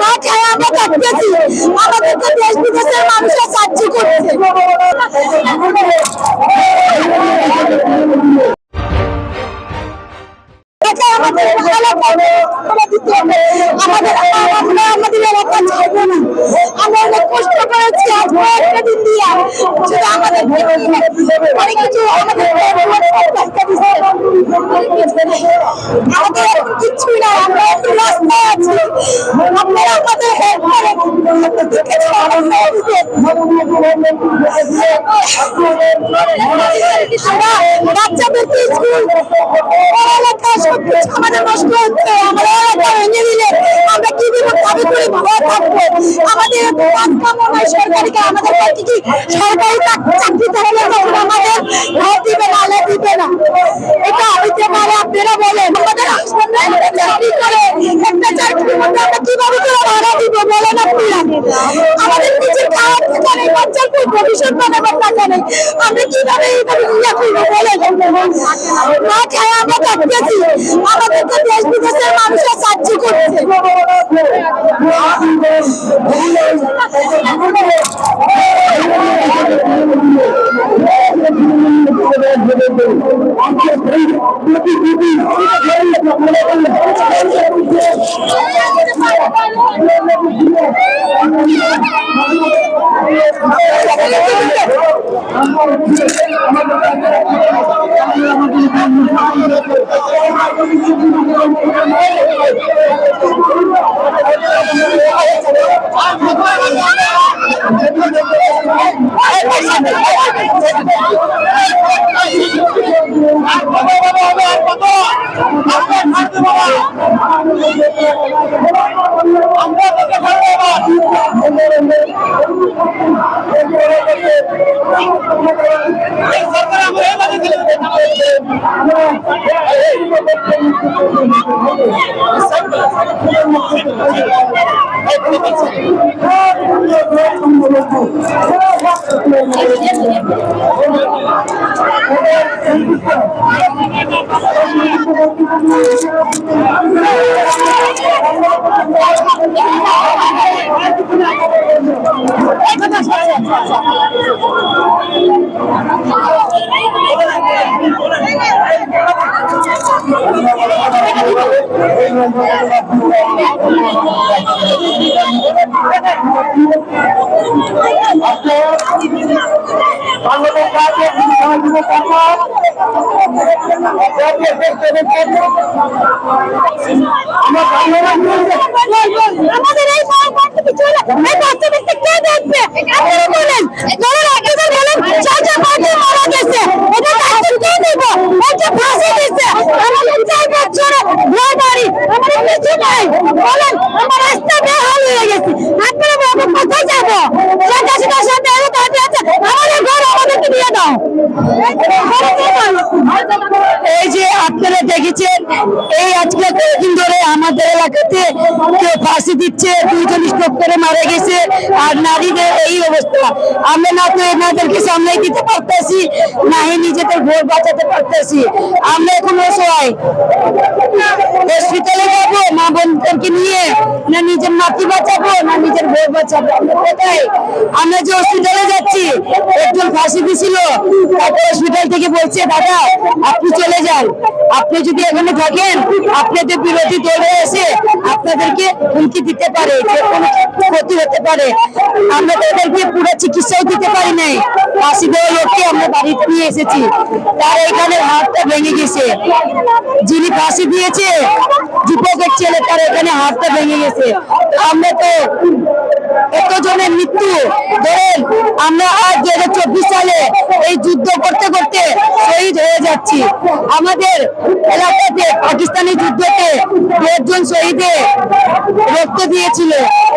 না খেয়ে আমরা থাকতেছি আমাদেরকে দেশ বিদেশের মানুষের সাহায্য করছে। আমাদের অনেক কষ্ট করেছি আজ কয়েকটা দিন দিয়ে। শুধু আমাদের অনেক কিছু আমাদের আমাদের এখন না আমরা একটু রাস্তায় আছি আপনারা আমাদের হেল্প করেন আপনাদেরকে সহায়তা দিবেন। আমরা বাচ্চাদেরকে স্কুল, পড়ালেখা সবকিছু আমাদের নষ্ট হচ্ছে, আমাদের এলাকা ভেঙে দিলে আমরা কি দিব ভাবে করে ঘর থাকব। আমাদের কাজ কাম নয় আমাদের কি কি সরকারি চাকরি থাকলে তখন আমাদের ঘর দিবে না আলো দিবে না। এটা হইতে পারে, আপনারা বলেন। আমাদের চাকরি করে একটা চাকরির মধ্যে আমরা কীভাবে করে ভাড়া দিব বলেন আপনারা? আমাদের নিজের খাওয়ার টাকা নেই বাচ্চার কোনো ভবিষ্যৎ বানাবার টাকা নেই। আমরা কীভাবে এইভাবে ইয়া করব বলেন? না খেয়ে আমরা থাকতেছি আমাদেরকে দেশ বিদেশের মানুষের সাহায্য করছে। আমাদের মা বাচ্চাকে চলে এই বাচ্চাদেরকে কে দেখবে আমাদের আমাদের আমার রাস্তা বেহাল হয়ে গেছে আপনারা বলবেন কোথায় যাব শেখ হাসিনার সাথে এত কাজ আছে আমাদের ঘর আমাদেরকে দিয়ে দাও এই যে আপনারা দেখেছেন এই আজকে কয়েকদিন ধরে আমাদের এলাকাতে কেউ ফাঁসি দিচ্ছে দুইজন স্ট্রোক করে মারা গেছে, আর নারীদের এই অবস্থা। আমরা না তো এনাদেরকে সামনে দিতে পারতেছি, না নিজেদের ভোট বাঁচাতে পারতেছি। আমরা এখন সবাই হসপিটালে যাব, মা বোনদেরকে নিয়ে, না নিজের মাতৃ বাঁচাবো, না নিজের আমরা কোথায় আমরা যে হসপিটালে যাচ্ছি, একজন ফাঁসি দিছিল, তারপর হসপিটাল থেকে বলছে, দাদা, আপনি চলে যান। আপনি যদি এখানে থাকেন, আপনাদের বিরোধী দলে এসে আপনাদেরকে হুমকি দিতে পারে, যে কোনো ক্ষতি হতে পারে। আমরা তাদেরকে পুরো চিকিৎসাও দিতে পারি নাই। ফাঁসি দেওয়া লোককে আমরা বাড়িতে নিয়ে এসেছি। তার এখানে হাতটা ভেঙে গেছে। যিনি ফাঁসি দিয়েছে যুবকের ছেলে, তার এখানে হাতটা ভেঙে গেছে। আমরা তো এত জনের মৃত্যু, ধরেন আমরা আজ দু হাজার চব্বিশ সালে এই যুদ্ধ করতে করতে শহীদ হয়ে যাচ্ছি। আমাদের এলাকাতে পাকিস্তানি যুদ্ধতে দেড়জন শহীদে রক্ত দিয়েছিল,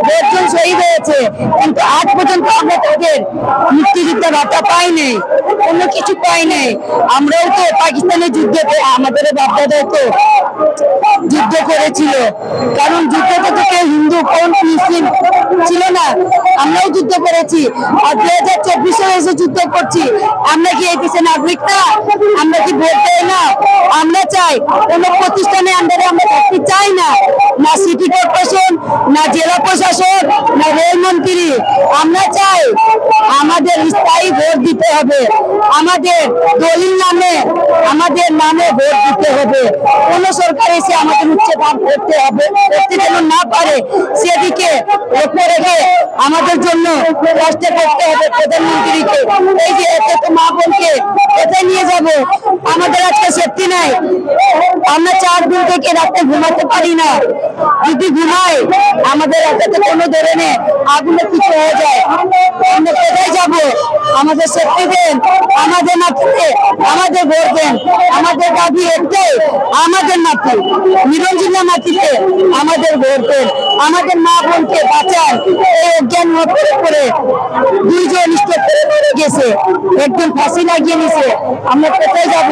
দেড়জন শহীদ হয়েছে, কিন্তু আজ পর্যন্ত আমরা তাদের মুক্তিযুদ্ধ ভাতা পাই নাই কোনো কিছু পাই নাই। আমরাও তো পাকিস্তানের যুদ্ধতে আমাদের বাপদাদাও তো যুদ্ধ করেছিল। কারণ যুদ্ধতে তো কেউ হিন্দু, কোন, মুসলিম ছিল না। আমরাও যুদ্ধ করেছি। আর দুই হাজার চব্বিশে এসে যুদ্ধ করছি। আমরা কি এই দেশের নাগরিক না? আমরা কি ভোট দেয় না? আমরা চাই কোনো প্রতিষ্ঠানের আন্ডারে আমরা থাকতে চাই না। না সিটি কর্পোরেশন, না জেলা প্রশাসন, না রেলমন্ত্রী আমরা চাই আমাদের স্থায়ী ভোট দিতে হবে। আমাদের দলিল নামে, আমাদের নামে ভোট দিতে হবে। কোন সরকার এসে আমাদের উচ্ছেদ করতে হবে। করতে যেন না পারে সেদিকে লক্ষ্য রেখে আমাদের জন্য কষ্ট করতে হবে প্রধানমন্ত্রীকে। এই যে এত মা বোনকে কোথায় নিয়ে যাব? আমাদের আজকে সেফটি নাই। আমরা চার দিন থেকে রাতে ঘুমাতে পারি না। যদি ঘুমাই, আমাদের হাতে তো কোনো ধরনের আগুনে কিছু হয়ে যায়। আমরা কোথায় যাব? আমাদের সেফটি দেন, আমাদের মাটিতে আমাদের ভোট দেন, আমাদের দাবি একটাই, আমাদের মাটি নিরঞ্জিনা মাটিতে আমাদের ভোট দেন। আমাদের মা বোনকে বাঁচান। এই অজ্ঞান করে করে দুইজন মরে গেছে। একজন ফাঁসি লাগিয়ে নিছে। আমরা কোথায় যাব?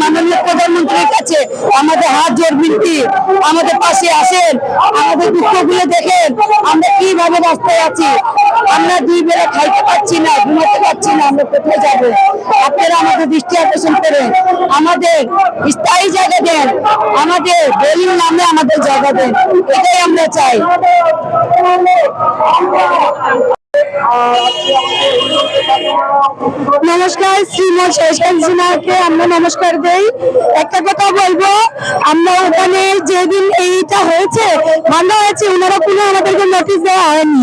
মাননীয় প্রধানমন্ত্রীর কাছে আমাদের হাত জোর বিনতি আমাদের পাশে আসেন। আমাদের দুঃখগুলো দেখেন। আমরা কীভাবে রাস্তায় আছি? আমরা দুই বেলা খাইতে পারছি না, ঘুমাতে পারছি না। আমরা কোথায় যাব? আপনারা আমাদের দৃষ্টি আকর্ষণ করেন। আমাদের স্থায়ী জায়গা দেন আমাদের দলিল নামে আমাদের জায়গা দেন এটাই আমরা চাই। নমস্কার, শ্রীমৎ শেষকে আমরা নমস্কার দেই। একটা কথা বলব, আমরা ওখানে যেদিন এইটা হয়েছে ভাঙা হয়েছে, ওনারা কোনো আমাদেরকে নোটিশ দেওয়া হয়নি।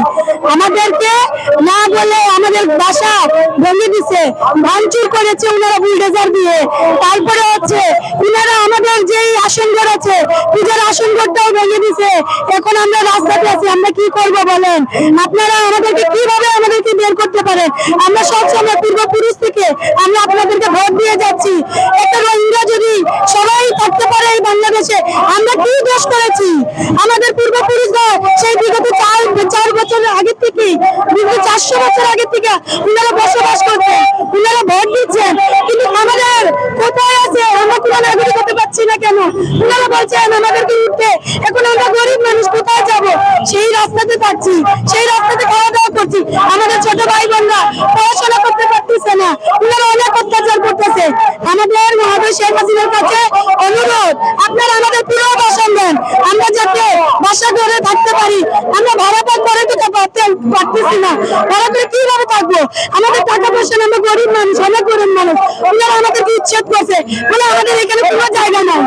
আমাদেরকে না বলে আমাদের বাসা ভেঙে দিছে, ভাঙচুর করেছে ওনারা বুলডোজার দিয়ে। তারপরে হচ্ছে, ওনারা আমাদের যেই আসন ঘর আছে, পূজার আসন ঘরটাও ভেঙে দিছে। এখন আমরা রাস্তাতে আছি, আমরা কি করব বলেন? আপনারা আমাদেরকে কীভাবে আমাদেরকে বের করতে পারেন আমরা সবসময় পূর্বপুরুষ থেকে আমরা আপনাদেরকে ভোট দিয়ে যাচ্ছি। একটা রোহিঙ্গা যদি সবাই থাকতে পারে এই বাংলাদেশে, আমরা কি দোষ করেছি? আমাদের পূর্বপুরুষরা সেই বিগত চার চার বছরের আগে থেকে, বিগত চারশো বছর আগে থেকে ওনারা বসবাস করছেন ওনারা ভোট দিচ্ছেন। কিন্তু আমাদের কোথায় আছে? আমরা কোনো নাগরিক হতে পারছি না কেন? ওনারা বলছেন আমাদেরকে উঠতে এখন আমরা গরিব মানুষ কোথায় যাব? সেই রাস্তাতে থাকছি, সেই রাস্তাতে করছি আমাদের ছোট ভাই বোনরা পড়াশোনা করতে পারতেছে না। ওনারা অনেক অত্যাচার করতেছে। আমাদের মহাদেশ শেখ হাসিনার কাছে অনুরোধ, আপনারা আমাদের পুরো বাসন দেন আমরা যাতে বাসা ঘরে থাকতে পারি। আমরা ভাড়া পাক করে দিতে পারতে পারতেছি না। ভাড়া করে কীভাবে থাকব? আমাদের টাকা পয়সা আমরা গরিব মানুষ অনেক গরিব মানুষ। ওনারা আমাদেরকে উচ্ছেদ করছে। বলে আমাদের এখানে কোনো জায়গা নাই।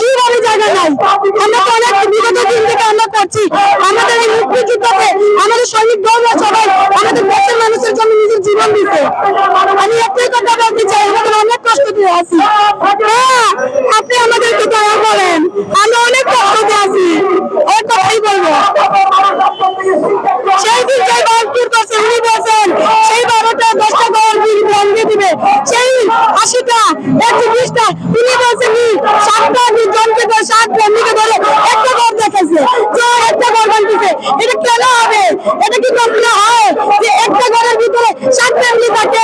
কীভাবে জায়গা নাই? আমরা তো অনেক বিগত দিন থেকে আমরা করছি। আমাদের এই মুক্তিযুদ্ধতে আমাদের সৈনিক দলরা সবাই আমাদের দেশের মানুষের জন্য নিজের জীবন দিছে আমি একটাই কথা বলতে চাই, আমাদের অনেক কষ্ট দিয়ে আছি। হ্যাঁ আপনি আমাদেরকে দয়া করেন। আমরা অনেক কষ্টতে আছি। ওই কথাই বলব। সেই দিন যে বালপুর করছে উনি বলছেন, সেই বারোটা দশটা ঘর বিল ভাঙিয়ে দিবে। সেই আশিটা একশো বিশটা উনি বলছেন সাতটা সাত ফ্যামিলিকে ধরে থাকে?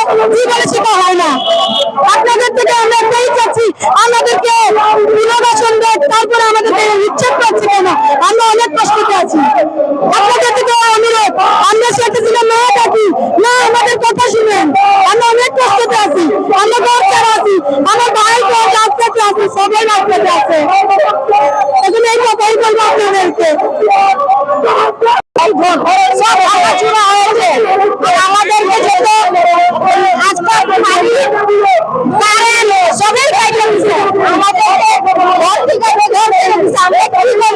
থেকে আমরা আমাদেরকে পুনর্বাসন দেন তারপরে আমরা অনেক কষ্টতে আছি। থেকে আমরা সেটা ছিল না না আমাদের কথা শুনেন। আমরা অনেক কষ্টতে আছি, আমার ভাই আছে, সবাই রাস্তাতে আছে। এখন এই কথাই বলব আপনাদেরকে। সব ভাঙাচোরা হয়েছে। আর আমাদেরকে যেত আজকাল পানি কারেন্ট সবাই খাইতে দিছে আমাদেরকে ঘর থেকে ঘর থেকে আমরা কি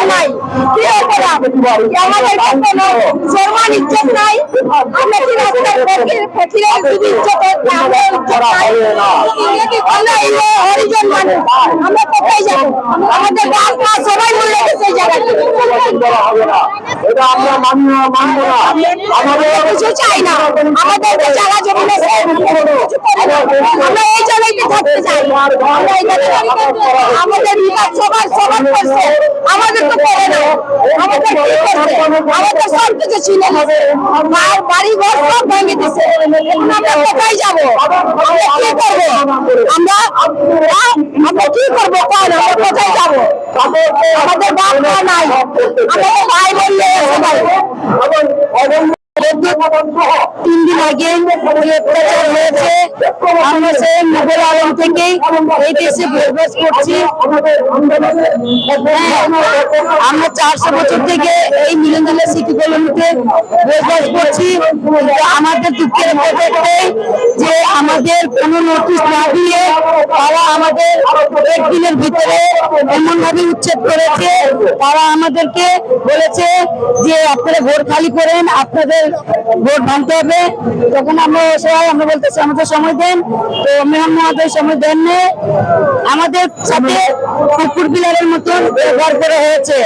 অন্যায় কি অপরাধ আমাদের কোনো সম্মান ইজ্জত নাই। আমরা কি রাস্তায় ফকির ফকিরের যদি ইজ্জত আমরা নাই হরিজন মানুষ। এই জায়গায়। থাকতে আমাদের বিভাগ সবার করছে। আমাদের তো করে না আমাদের কি করছে? আমাদের সব কিছু ছিল মার বাড়ি ঘর সব ভেঙে দিছে। আমরা কোথায় যাব? আমরা কি করব? আমরা আমরা কি করব? কোন আমরা কোথায় যাব? আমাদের বাপ মা নাই। আমাদের ভাই নেই সবাই। তিন দিন আগে অত্যাচার হয়েছে। আমরা সেই মুঘল আলম থেকেই এই দেশে বসবাস করছি। হ্যাঁ, আমরা চারশো বছর থেকে এই মিলনদুল্লাহ সিটি কলোনিতে বসবাস করছি। আমাদের দুঃখের একটাই যে আমাদের কোনো নোটিশ না দিয়ে তারা আমাদের একদিনের ভিতরে এমন ভাবে উচ্ছেদ করেছে। তারা আমাদেরকে বলেছে যে আপনারা ভোট খালি করেন আপনাদের ভোট ভাঙতে হবে। তখন আমরা সবাই, আমরা বলতেছি, আমাদের সময় দেন। তো মেহমান মহাদয় সময় দেন। আমাদের সাথে কুকুর বিলারের মতন ব্যবহার করা হয়েছে।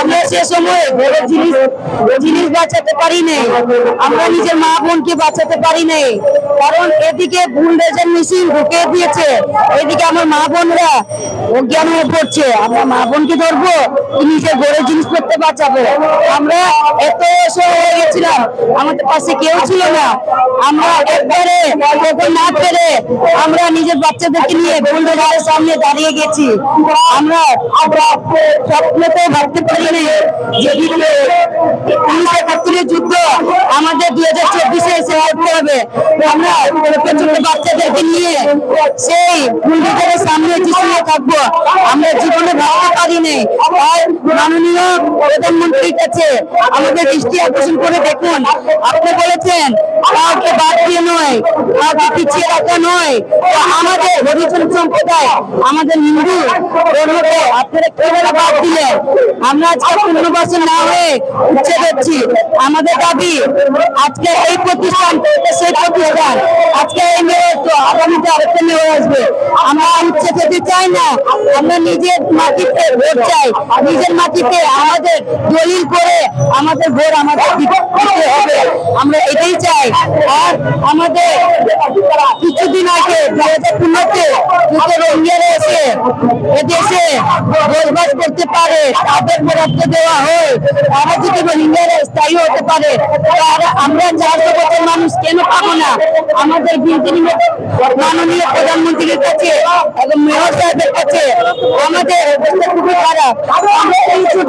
আমরা সে সময় ঘরের জিনিস জিনিস বাঁচাতে পারি নাই। আমরা নিজের মা বোনকে বাঁচাতে পারি নাই। কারণ এদিকে ভুল বুলডোজার মেশিন ঢুকে দিয়েছে। এদিকে আমার মা বোনরা অজ্ঞান হয়ে পড়ছে। আমরা মা বোনকে ধরবো নিজের ঘরের জিনিসপত্র বাঁচাবো। আমরা এত হয়ে গেছিলাম। আমাদের পাশে কেউ ছিল না। আমরা একবারে তখন না পেরে আমরা নিজের বাচ্চাদেরকে নিয়ে বুলডোজারের সামনে দাঁড়িয়ে গেছি। আমরা স্বপ্নতেও ভাবতে পারিনি যে উনিশশো একাত্তরের যুদ্ধ আমাদের দুই হাজার চব্বিশে এসে করতে হবে আমরা ছোট বাচ্চাদেরকে নিয়ে সেই বুলডোজারের সামনে জিসিয়ে থাকব। আমরা জীবনে ভাবতে পারিনি। আর মাননীয় প্রধানমন্ত্রীর কাছে আমাদের দৃষ্টি আকর্ষণ করে দেখুন আপনি বলেছেন, কাউকে বাদ দিয়ে নয়, কাউকে পিছিয়ে রাখা নয়। আমাদের সম্প্রদায়, আমাদের হিন্দু ধর্মকে আপনারা বাদ আমরা আজকে না হয়ে উচ্ছেদ হচ্ছি। আমাদের দাবি, আজকে এই প্রতিষ্ঠান, সেই প্রতিষ্ঠান, আজকে এই মেয়র তো আগামীতে মেয়র আসবে। আমরা উচ্ছেদ হতে চাই না, আমরা নিজের মাটিতে ভোট চাই। নিজের মাটিতে আমাদের দলিল করে আমাদের ভোট আমাদের দিতে হবে। আমরা এটাই চাই। আর আমাদের কিছুদিন আগে দু হাজার পনেরোতে দুটো রোহিঙ্গারা এসে এদেশে বসবাস করতে পারে, তাদের বরাদ্দ দেওয়া হয়। তারা যদি রোহিঙ্গারা স্থায়ী হতে পারে তারা আমরা চারশো বছর মানুষ কেন পাবো না? আমাদের মাননীয় প্রধানমন্ত্রীর কাছে এবং মেয়র সাহেবের কাছে আমাদের অবস্থা খুবই খারাপ। আমরা এই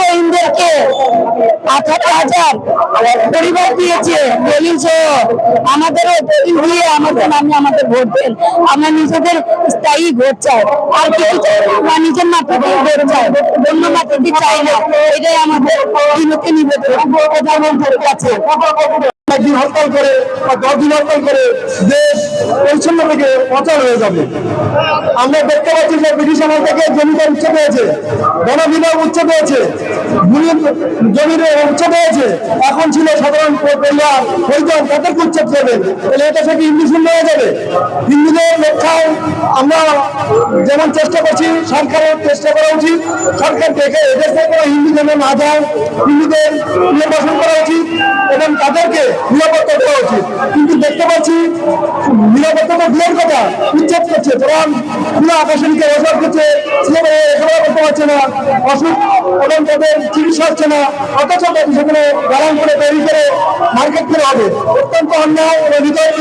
হিরোইনদেরকে আঠারো হাজার পরিবার দিয়েছে। দলিল সহ আমাদেরও আমাদের নামে আমাদের ভোট দেন। আমরা নিজেদের স্থায়ী ভোট চাই। আর কিছু চাই। আমরা নিজের মাটিতেই ভোট চাই। অন্য মাটিতে চাই না। এটাই আমাদের নিবেদন। প্রধানমন্ত্রীর কাছে। একদিন হরতাল করে বা দশ দিন হরতাল করে দেশ পরিচ্ছন্ন থেকে অচল হয়ে যাবে। আমরা দেখতে পাচ্ছি যে ব্রিটিশ আমল থেকে জমিটা উচ্ছেদ হয়েছে বনবিভাগ উচ্ছেদ হয়েছে জমির উচ্ছেদ হয়েছে এখন ছিল সাধারণ পরিবার, পরিজন তাদেরকে উচ্ছেদ করবেন তাহলে এটা সাথে হিন্দু শূন্য হয়ে যাবে? হিন্দুদের রক্ষায় আমরা যেমন চেষ্টা করছি, সরকারের চেষ্টা করা উচিত। সরকার দেখে এদেশে কোনো হিন্দু যেন না যায়, হিন্দুদের নির্বাচন করা উচিত এবং তাদেরকে নিরাপত্তা দেওয়া উচিত। কিন্তু দেখতে পাচ্ছি নিরাপত্তা তো দূরের কথা, উচ্ছেদ করছে তখন খোলা আকাশনীকে বসবাস করছে। ছেলে লেখাপড়া করতে পারছে না, অসুখ এবং তাদের চিকিৎসা হচ্ছে না, অথচ তাদের সেখানে দালান করে তৈরি করে মার্কেট করে হবে অত্যন্ত অন্যায় এবং হৃদয়।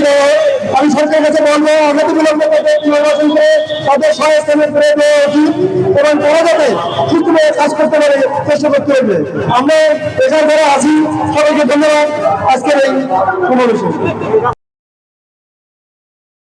আমি সরকারের কাছে বলব অনতি বিলম্বে তাদের নির্বাচন করে তাদের সহায়স্থানে করে দেওয়া উচিত এবং তারা যাতে সুস্থভাবে কাজ করতে পারে, চেষ্টা করতে হবে আমরা এখানে যারা আছি, সবাইকে ধন্যবাদ। আজকের এই সমাবেশে